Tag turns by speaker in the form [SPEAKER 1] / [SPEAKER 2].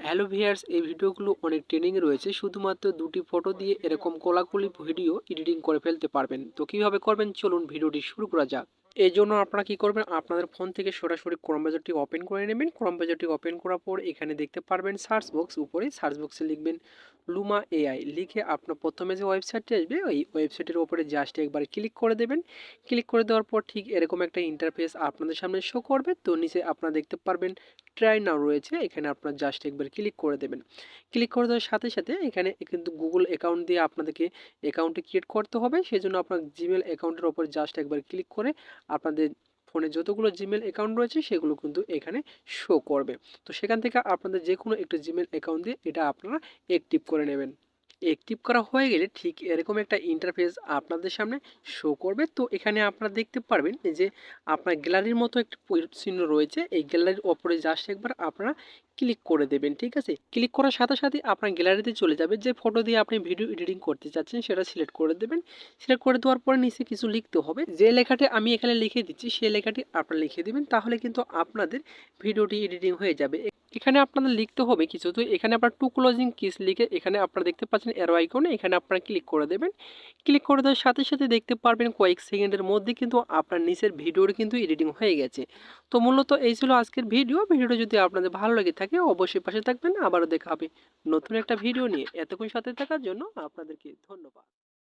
[SPEAKER 1] Hello viewers এই ভিডিওগুলো অনেক ট্রেনিং রয়েছে। শুধুমাত্র দুটি ফটো দিয়ে এরকম কোলাকুলি ভিডিও এডিটিং করে ফেলতে পারবেন। তো কীভাবে করবেন? চলুন ভিডিওটি শুরু করা যাক। এই জন্য আপনারা কী করবেন? আপনাদের ফোন থেকে সরাসরি ক্রম ব্রাউজারটি ওপেন করে নেবেন। ক্রম ব্রাউজারটি ওপেন করার পর এখানে দেখতে পারবেন সার্চ বক্স উপরে সার্চ বক্সে লিখবেন লুমা এআই লিখে আপনার প্রথমে যে ওয়েবসাইটটি আসবে, ওই ওয়েবসাইটের ওপরে জাস্ট একবার ক্লিক করে দেবেন। ক্লিক করে দেওয়ার পর ঠিক এরকম একটা ইন্টারফেস আপনাদের সামনে শো করবে। তো নিচে আপনারা দেখতে পারবেন ট্রাই নাও রয়েছে, এখানে আপনার জাস্ট একবার ক্লিক করে দেবেন। ক্লিক করে দেওয়ার সাথে সাথে এখানে কিন্তু গুগল অ্যাকাউন্ট দিয়ে আপনাদেরকে অ্যাকাউন্টটি ক্রিয়েট করতে হবে। সেই জন্য আপনার জিমেল অ্যাকাউন্টের ওপর জাস্ট একবার ক্লিক করে আপনাদের ফোনে যতগুলো জিমেল অ্যাকাউন্ট রয়েছে, সেগুলো কিন্তু এখানে শো করবে। তো সেখান থেকে আপনাদের যে কোনো একটা জিমেল অ্যাকাউন্ট দিয়ে এটা আপনারা অ্যাক্টিভ করে নেবেন। অ্যাক্টিভ করা হয়ে গেলে ঠিক এরকম একটা ইন্টারফেস আপনাদের সামনে শো করবে। তো এখানে আপনারা দেখতে পারবেন যে আপনার গ্যালারির মতো একটা চিহ্ন রয়েছে। এই গ্যালারির ওপরে জাস্ট একবার আপনারা ক্লিক করে দেবেন, ঠিক আছে? ক্লিক করার সাথে সাথে আপনার গ্যালারিতে চলে যাবে। যে ফটো দিয়ে আপনি ভিডিও এডিটিং করতে চাচ্ছেন সেটা সিলেক্ট করে দেবেন। সিলেক্ট করে দেওয়ার পরে নিচে কিছু লিখতে হবে। যে লেখাটি আমি এখানে লিখে দিচ্ছি সেই লেখাটি আপনারা লিখে দেবেন। তাহলে কিন্তু আপনাদের ভিডিওটি এডিটিং হয়ে যাবে। এখানে আপনাদের লিখতে হবে কিছু তো এখানে আপনার টু ক্লোজিং কিস লিখে এখানে আপনারা দেখতে পাচ্ছেন এরো আইকনে এখানে আপনারা ক্লিক করে দেবেন। ক্লিক করে দেওয়ার সাথে সাথে দেখতে পারবেন কয়েক সেকেন্ডের মধ্যে কিন্তু আপনার নিচের ভিডিওর কিন্তু এডিটিং হয়ে গেছে। তো মূলত এই ছিল আজকের ভিডিও ভিডিওটা যদি আপনাদের ভালো লেগে থাকে, অবশ্যই পাশে থাকবেন। আবারও দেখা হবে নতুন একটা ভিডিও নিয়ে। এতক্ষণ সাথে থাকার জন্য আপনাদেরকে ধন্যবাদ।